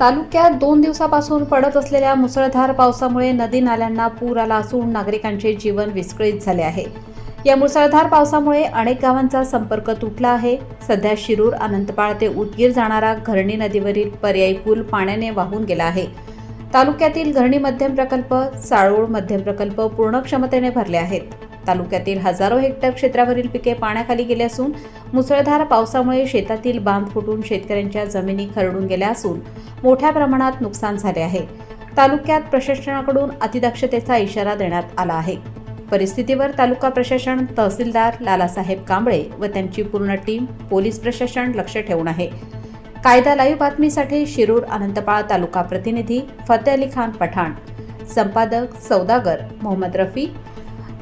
तालुक्यात दोन दिवसापासून पडत असलेल्या मुसळधार पावसामुळे नदी नाल्यांना पूर आला असून नागरिकांचे जीवन विस्कळीत झाले आहे. या मुसळधार पावसामुळे अनेक गावांचा संपर्क तुटला आहे. सध्या शिरूर अनंतपाळ ते उदगीर जाणारा घरणी नदीवरील पर्यायी पूल पाण्याने वाहून गेला आहे. तालुक्यातील घरणी मध्यम प्रकल्प साळोळ मध्यम प्रकल्प पूर्ण क्षमतेने भरले आहेत. तालुक्यातील हजारो हेक्टर क्षेत्रावरील पिके पाण्याखाली गेली असून मुसळधार पावसामुळे शेतातील बांध फुटून शेतकऱ्यांच्या जमिनी खरडून गेल्या असून मोठ्या प्रमाणात नुकसान झाले आहे. तालुक्यात प्रशासनाकडून अतिदक्षतेचा इशारा देण्यात आला आहे. परिस्थितीवर तालुका प्रशासन तहसीलदार लालासाहेब कांबळे व त्यांची पूर्ण टीम पोलीस प्रशासन लक्ष ठेवून आहे. कायदा लाईव्ह बातमीसाठी शिरूर अनंतपाळ तालुका प्रतिनिधी फते अली खान पठाण. संपादक सौदागर मोहम्मद रफी